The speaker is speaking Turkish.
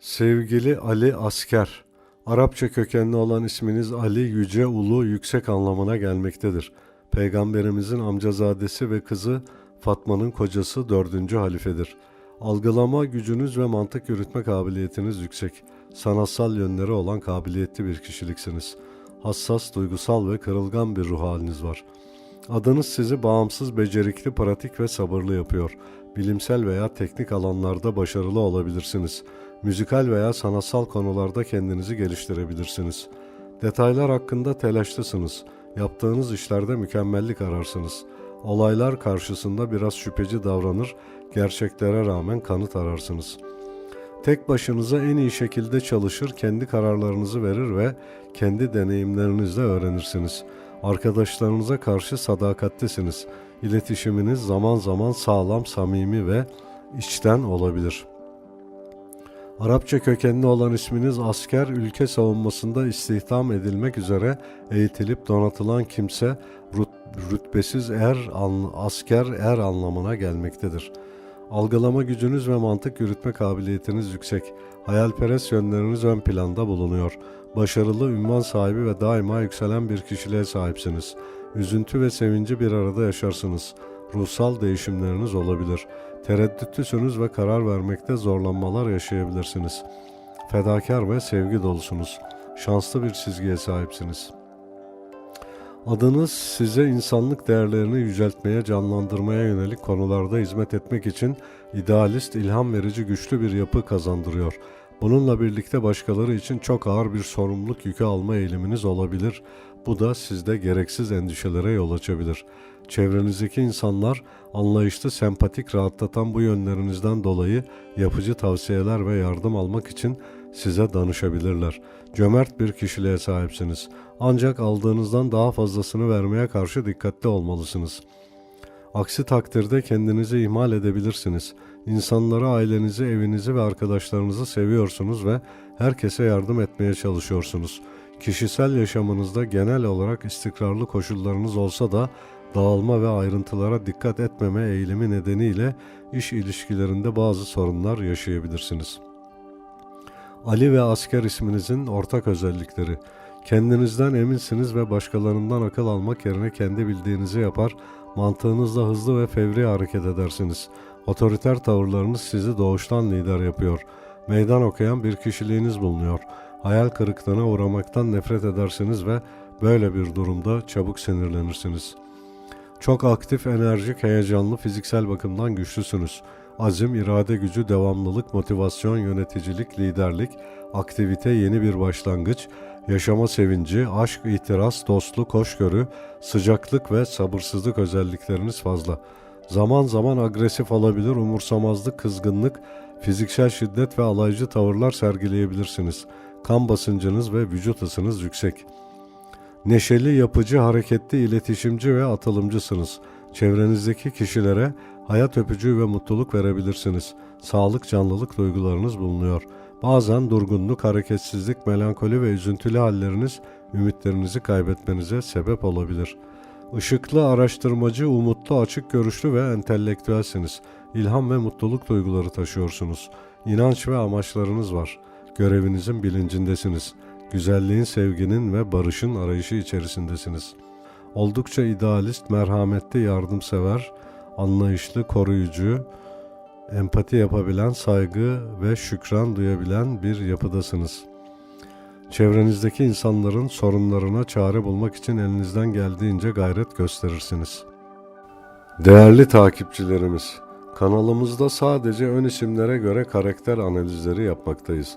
Sevgili Ali Asker, Arapça kökenli olan isminiz Ali Yüce Ulu Yüksek anlamına gelmektedir. Peygamberimizin amcazadesi ve kızı Fatma'nın kocası dördüncü halifedir. Algılama gücünüz ve mantık yürütme kabiliyetiniz yüksek. Sanatsal yönleri olan kabiliyetli bir kişiliksiniz. Hassas, duygusal ve kırılgan bir ruh haliniz var. Adınız sizi bağımsız, becerikli, pratik ve sabırlı yapıyor. Bilimsel veya teknik alanlarda başarılı olabilirsiniz. Müzikal veya sanatsal konularda kendinizi geliştirebilirsiniz. Detaylar hakkında telaşlısınız. Yaptığınız işlerde mükemmellik ararsınız. Olaylar karşısında biraz şüpheci davranır, gerçeklere rağmen kanıt ararsınız. Tek başınıza en iyi şekilde çalışır, kendi kararlarınızı verir ve kendi deneyimlerinizle öğrenirsiniz. Arkadaşlarınıza karşı sadakatlisiniz. İletişiminiz zaman zaman sağlam, samimi ve içten olabilir. Arapça kökenli olan isminiz asker, ülke savunmasında istihdam edilmek üzere eğitilip donatılan kimse, rüt- rütbesiz er, asker er anlamına gelmektedir. Algılama gücünüz ve mantık yürütme kabiliyetiniz yüksek. Hayalperest yönleriniz ön planda bulunuyor. Başarılı, ünvan sahibi ve daima yükselen bir kişiliğe sahipsiniz. Üzüntü ve sevinci bir arada yaşarsınız. Ruhsal değişimleriniz olabilir. Tereddütlüsünüz ve karar vermekte zorlanmalar yaşayabilirsiniz. Fedakar ve sevgi dolusunuz. Şanslı bir çizgiye sahipsiniz. Adınız size insanlık değerlerini yüceltmeye, canlandırmaya yönelik konularda hizmet etmek için idealist, ilham verici güçlü bir yapı kazandırıyor. Bununla birlikte başkaları için çok ağır bir sorumluluk yükü alma eğiliminiz olabilir. Bu da sizde gereksiz endişelere yol açabilir. Çevrenizdeki insanlar anlayışlı, sempatik, rahatlatan bu yönlerinizden dolayı yapıcı tavsiyeler ve yardım almak için size danışabilirler. Cömert bir kişiliğe sahipsiniz. Ancak aldığınızdan daha fazlasını vermeye karşı dikkatli olmalısınız. Aksi takdirde kendinizi ihmal edebilirsiniz. İnsanları, ailenizi, evinizi ve arkadaşlarınızı seviyorsunuz ve herkese yardım etmeye çalışıyorsunuz. Kişisel yaşamınızda genel olarak istikrarlı koşullarınız olsa da dağılma ve ayrıntılara dikkat etmeme eğilimi nedeniyle iş ilişkilerinde bazı sorunlar yaşayabilirsiniz. Ali ve asker isminizin ortak özellikleri. Kendinizden eminsiniz ve başkalarından akıl almak yerine kendi bildiğinizi yapar, mantığınızla hızlı ve fevri hareket edersiniz. Otoriter tavırlarınız sizi doğuştan lider yapıyor. Meydan okuyan bir kişiliğiniz bulunuyor. Hayal kırıklığına uğramaktan nefret edersiniz ve böyle bir durumda çabuk sinirlenirsiniz. Çok aktif, enerjik, heyecanlı, fiziksel bakımdan güçlüsünüz. Azim, irade gücü, devamlılık, motivasyon, yöneticilik, liderlik, aktivite, yeni bir başlangıç, yaşama sevinci, aşk, itiraz, dostluk, hoşgörü, sıcaklık ve sabırsızlık özellikleriniz fazla. Zaman zaman agresif olabilir, umursamazlık, kızgınlık, fiziksel şiddet ve alaycı tavırlar sergileyebilirsiniz. Kan basıncınız ve vücut ısınız yüksek. Neşeli, yapıcı, hareketli, iletişimci ve atılımcısınız. Çevrenizdeki kişilere hayat öpücüğü ve mutluluk verebilirsiniz. Sağlık, canlılık duygularınız bulunuyor. Bazen durgunluk, hareketsizlik, melankoli ve üzüntülü halleriniz ümitlerinizi kaybetmenize sebep olabilir. Işıklı, araştırmacı, umutlu, açık görüşlü ve entelektüelsiniz. İlham ve mutluluk duyguları taşıyorsunuz. İnanç ve amaçlarınız var. Görevinizin bilincindesiniz. Güzelliğin, sevginin ve barışın arayışı içerisindesiniz. Oldukça idealist, merhametli, yardımsever, anlayışlı, koruyucu, empati yapabilen, saygı ve şükran duyabilen bir yapıdasınız. Çevrenizdeki insanların sorunlarına çare bulmak için elinizden geldiğince gayret gösterirsiniz. Değerli takipçilerimiz, kanalımızda sadece ön isimlere göre karakter analizleri yapmaktayız.